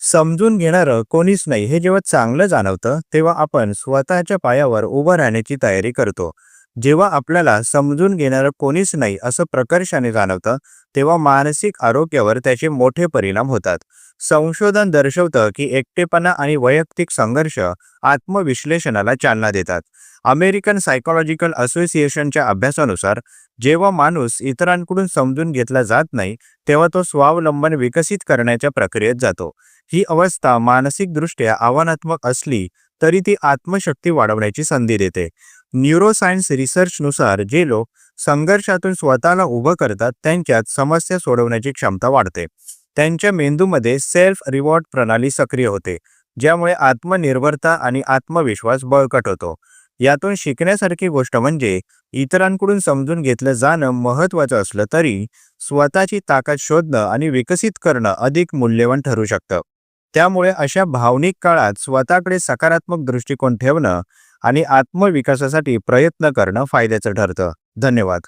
समजून घेणारं कोणीच नाही. हे जेव्हा चांगलं जाणवतं तेव्हा आपण स्वतःच्या पायावर उभं राहण्याची तयारी करतो. जेव्हा आपल्याला समजून घेणारं कोणीच नाही असं प्रकर्षाने जाणवतं तेव्हा मानसिक आरोग्यावर त्याचे मोठे परिणाम होतात. संशोधन दर्शवतं की एकटेपणा आणि वैयक्तिक संघर्ष आत्मविश्लेषणाला चालना देतात. अमेरिकन सायकोलॉजिकल असोसिएशनच्या अभ्यासानुसार जेव्हा माणूस इतरांकडून समजून घेतला जात नाही तेव्हा तो स्वावलंबन विकसित करण्याच्या प्रक्रियेत जातो. ही अवस्था मानसिकदृष्ट्या आव्हानात्मक असली तरी ती आत्मशक्ती वाढवण्याची संधी देते. न्यूरोसायन्स रिसर्चनुसार जे लोक संघर्षातून स्वतःला उभं करतात त्यांच्यात समस्या सोडवण्याची क्षमता वाढते. त्यांच्या मेंदूमध्ये सेल्फ रिवॉर्ड प्रणाली सक्रिय होते ज्यामुळे आत्मनिर्भरता आणि आत्मविश्वास बळकट होतो. यातून शिकण्यासारखी गोष्ट म्हणजे इतरांकडून समजून घेतलं जाणं महत्त्वाचं असलं तरी स्वतःची ताकद शोधणं आणि विकसित करणं अधिक मूल्यवान ठरू शकतं. त्यामुळे अशा भावनिक काळात स्वतःकडे सकारात्मक दृष्टिकोन ठेवणं आणि आत्मविकासासाठी प्रयत्न करणं फायद्याचं ठरतं. धन्यवाद.